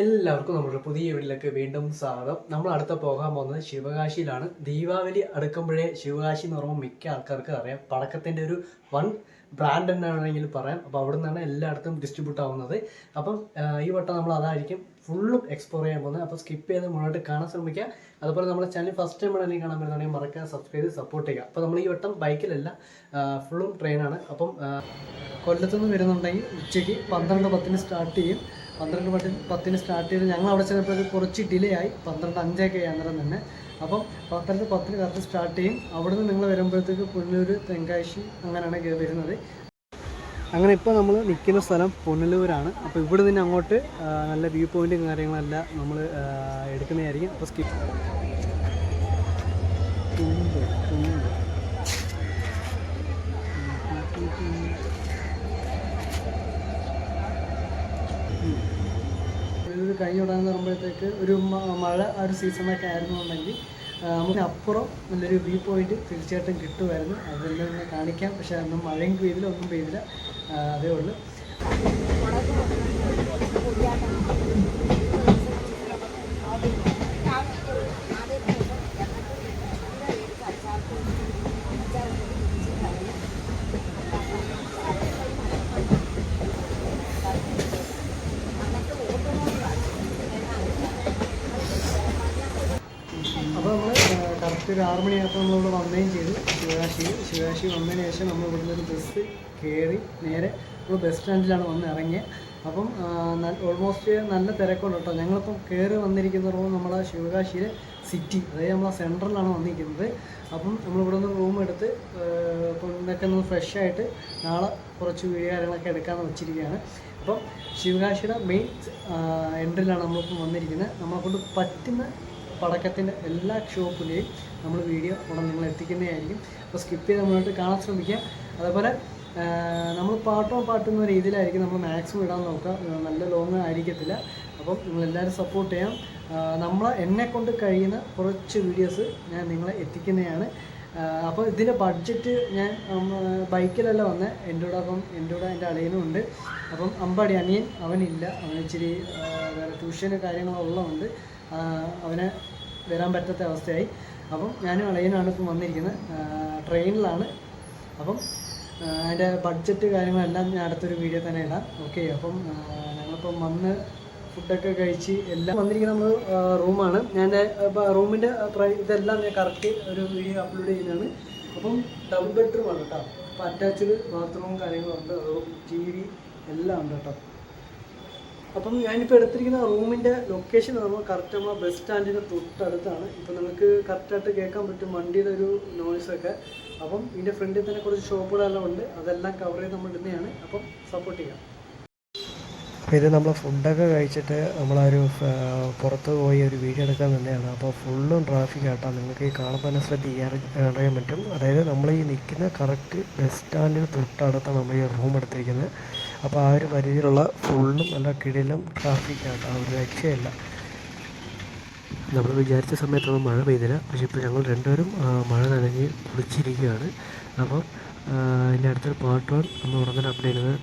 എല്ലാവർക്കും നമ്മുടെ പുതിയ വീട്ടിലേക്ക് വീണ്ടും സ്വാഗതം. നമ്മൾ അടുത്ത പോകാൻ പോകുന്നത് ശിവകാശിയിലാണ്. ദീപാവലി അടുക്കുമ്പോഴേ ശിവകാശി എന്ന് പറയുമ്പോൾ മിക്ക ആൾക്കാർക്ക് അറിയാം. പടക്കത്തിന്റെ ഒരു വൺ ബ്രാൻഡ് തന്നെ വേണമെങ്കിൽ പറയാം. അപ്പോൾ അവിടെ നിന്നാണ് എല്ലായിടത്തും ഡിസ്ട്രിബ്യൂട്ട് ആവുന്നത്. അപ്പം ഈ വട്ടം നമ്മൾ അതായിരിക്കും ഫുള്ളും എക്സ്പ്ലോർ ചെയ്യാൻ പോകുന്നത്. അപ്പോൾ സ്കിപ്പ് ചെയ്ത് മുന്നോട്ട് കാണാൻ ശ്രമിക്കുക. അതുപോലെ നമ്മുടെ ചാനൽ ഫസ്റ്റ് ടൈം ആണെങ്കിൽ കാണാൻ വരുന്നുണ്ടെങ്കിൽ മറക്കാൻ സബ്സ്ക്രൈബ് സപ്പോർട്ട് ചെയ്യുക. അപ്പോൾ നമ്മൾ ഈ വട്ടം ബൈക്കിലല്ല ഫുള്ളും ട്രെയിനാണ് അപ്പം കൊല്ലത്തുനിന്ന് വരുന്നുണ്ടെങ്കിൽ ഉച്ചയ്ക്ക് പന്ത്രണ്ട് പത്തിന് സ്റ്റാർട്ട് ചെയ്യും. പന്ത്രണ്ട് പത്തിന് പത്തിന് സ്റ്റാർട്ട് ചെയ്ത് ഞങ്ങൾ അവിടെ ചെന്നപ്പോൾ കുറച്ച് ഡിലേ ആയി. പന്ത്രണ്ട് അഞ്ചൊക്കെ അന്നേരം തന്നെ. അപ്പം പന്ത്രണ്ട് പത്തിന് കറക്റ്റ് സ്റ്റാർട്ട് ചെയ്യും. അവിടുന്ന് നിങ്ങൾ വരുമ്പോഴത്തേക്ക് പുനലൂർ തെങ്കാശി അങ്ങനെയാണ് വരുന്നത്. അങ്ങനെ ഇപ്പോൾ നമ്മൾ നിൽക്കുന്ന സ്ഥലം പുനലൂരാണ്. അപ്പോൾ ഇവിടെ നിന്ന് അങ്ങോട്ട് നല്ല വ്യൂ പോയിന്റും കാര്യങ്ങളെല്ലാം നമ്മൾ എടുക്കുന്നതായിരിക്കും. അപ്പോൾ സ്കിപ്പ് തുമ്പ് തുമ്പ്. ഇത് കൈ ഉടനെ പറയുമ്പോഴത്തേക്ക് ഒരു മഴ ആ ഒരു സീസണൊക്കെ ആയിരുന്നു എന്നുണ്ടെങ്കിൽ നമുക്ക് അപ്പുറം നല്ലൊരു വ്യൂ പോയിന്റ് തീർച്ചയായിട്ടും കിട്ടുമായിരുന്നു. അതെല്ലാം ഒന്ന് കാണിക്കാം. പക്ഷേ അന്നും മഴയും പെയ്തില്ല ഒന്നും പെയ്തില്ല. അതേ ഉള്ളൂ അപ്പോൾ നമ്മൾ കറക്റ്റ് ഒരു ആറ് മണിയായപ്പോൾ നമ്മളിവിടെ വന്നുകയും ചെയ്തു. ശിവകാശിയിൽ ശിവകാശി വന്നതിന് ശേഷം നമ്മൾ ഇവിടുന്ന് ഒരു ബസ് കയറി നേരെ നമ്മൾ ബസ് സ്റ്റാൻഡിലാണ് വന്ന് ഇറങ്ങിയത് അപ്പം ഓൾമോസ്റ്റ് നല്ല തിരക്കുണ്ട് കേട്ടോ. ഞങ്ങളിപ്പം കയറി വന്നിരിക്കുന്ന റൂം നമ്മളെ ശിവകാശിയിലെ സിറ്റി അതായത് നമ്മളെ സെൻട്രലാണ് വന്നിരിക്കുന്നത്. അപ്പം നമ്മളിവിടെ നിന്ന് റൂം എടുത്ത് ഇപ്പം ഇന്നൊക്കെ ഒന്ന് ഫ്രഷ് ആയിട്ട് നാളെ കുറച്ച് വീഡിയോ കാര്യങ്ങളൊക്കെ എടുക്കാമെന്ന് വെച്ചിരിക്കുകയാണ്. അപ്പം ശിവകാശിയുടെ മെയിൻ എൻട്രിലാണ് നമ്മളിപ്പം വന്നിരിക്കുന്നത്. നമ്മളെ കൊണ്ട് പറ്റുന്ന പടക്കത്തിന്റെ എല്ലാ ഷോപ്പിലെയും നമ്മൾ വീഡിയോ ഉടൻ നിങ്ങൾ എത്തിക്കുന്നതായിരിക്കും. അപ്പോൾ സ്കിപ്പ് ചെയ്ത് നമ്മളായിട്ട് കാണാൻ ശ്രമിക്കുക അതേപോലെ നമ്മൾ പാട്ടോ പാട്ടുന്ന രീതിയിലായിരിക്കും നമ്മൾ മാക്സിമം ഇടാൻ നോക്കുക. നല്ല ലോങ് ആയിരിക്കത്തില്ല. അപ്പം നിങ്ങളെല്ലാവരും സപ്പോർട്ട് ചെയ്യാം നമ്മൾ എന്നെ കൊണ്ട് കഴിയുന്ന കുറച്ച് വീഡിയോസ് ഞാൻ നിങ്ങളെ എത്തിക്കുന്നതാണ്. അപ്പോൾ ഇതിന്റെ ബഡ്ജറ്റ് ഞാൻ ബൈക്കിലല്ല വന്നത് എന്റെ കൂടെ അപ്പം എന്റെ കൂടെ എന്റെ അളിയനും ഉണ്ട്. അപ്പം അമ്പടി അനിയൻ അവനില്ല. അവൻ ഇച്ചിരി വേറെ ട്യൂഷന് കാര്യങ്ങളുള്ളതുകൊണ്ട് അവന് വരാൻ പറ്റാത്ത അവസ്ഥയായി. അപ്പം ഞാനും അളയനാണ് ഇപ്പം വന്നിരിക്കുന്നത്. ട്രെയിനിലാണ്. അപ്പം അതിന്റെ ബഡ്ജറ്റ് കാര്യങ്ങളെല്ലാം ഞാൻ അടുത്തൊരു വീഡിയോ തന്നെ ഇടാം. ഓക്കെ അപ്പം ഞങ്ങളിപ്പം വന്ന് ഫുഡൊക്കെ കഴിച്ച് എല്ലാം വന്നിരിക്കുന്ന നമ്മൾ റൂമാണ് ഞാൻ റൂമിന്റെ ഇതെല്ലാം ഞാൻ കറക്റ്റ് ഒരു വീഡിയോ അപ്ലോഡ് ചെയ്യുന്നതാണ്. അപ്പം ഡബിൾ ബെഡ്റൂം ആണ് കേട്ടോ. അപ്പോൾ അറ്റാച്ച്ഡ് ബാത്റൂമും കാര്യങ്ങളും കാര്യങ്ങളുണ്ട് ടി വി എല്ലാം ഉണ്ട് കേട്ടോ. അപ്പം ഞാനിപ്പോൾ എടുത്തിരിക്കുന്ന റൂമിന്റെ ലൊക്കേഷൻ നമ്മൾ കറക്റ്റ് നമ്മൾ ബസ് സ്റ്റാൻഡിന്റെ തൊട്ടടുത്താണ്. ഇപ്പം നമുക്ക് കറക്റ്റായിട്ട് കേൾക്കാൻ പറ്റും വണ്ടിയുടെ ഒരു നോയ്സൊക്കെ അപ്പം ഇതിന്റെ ഫ്രണ്ടിൽ തന്നെ കുറച്ച് ഷോപ്പുകളെല്ലാം ഉണ്ട്. അതെല്ലാം കവർ ചെയ്ത് നമ്മൾ ഇടുന്നതാണ്. അപ്പം സപ്പോർട്ട് ചെയ്യാം. അപ്പോൾ ഇത് നമ്മൾ ഫുഡൊക്കെ കഴിച്ചിട്ട് നമ്മളൊരു പുറത്ത് പോയി ഒരു വീഡിയോ എടുക്കാൻ തന്നെയാണ്. അപ്പോൾ ഫുള്ളും ട്രാഫിക് ആട്ടാ. നിങ്ങൾക്ക് ഈ കാണുമ്പോൾ തന്നെ ശ്രദ്ധിക്കാൻ അറിയാൻ പറ്റും. അതായത് നമ്മൾ ഈ നിൽക്കുന്ന കറക്റ്റ് ബസ് സ്റ്റാൻഡിന് തൊട്ടടുത്താണ് നമ്മൾ ഈ റൂം എടുത്തിരിക്കുന്നത്. അപ്പോൾ ആ ഒരു പരിധിയിലുള്ള ഫുള്ളും നല്ല കിടിലും ട്രാഫിക്കാണ് ആ ഒരു രക്ഷയല്ല. നമ്മൾ വിചാരിച്ച സമയത്തൊന്നും മഴ പെയ്തില്ല. പക്ഷേ ഇപ്പോൾ ഞങ്ങൾ രണ്ടുപേരും മഴ നനഞ്ഞ് കുളിച്ചിരിക്കുകയാണ്. അപ്പം എന്റെ അടുത്തൊരു പാർട്ട് വൺ നമ്മൾ ഉടനെ അപ്ഡേറ്റ് ചെയ്യുന്നത്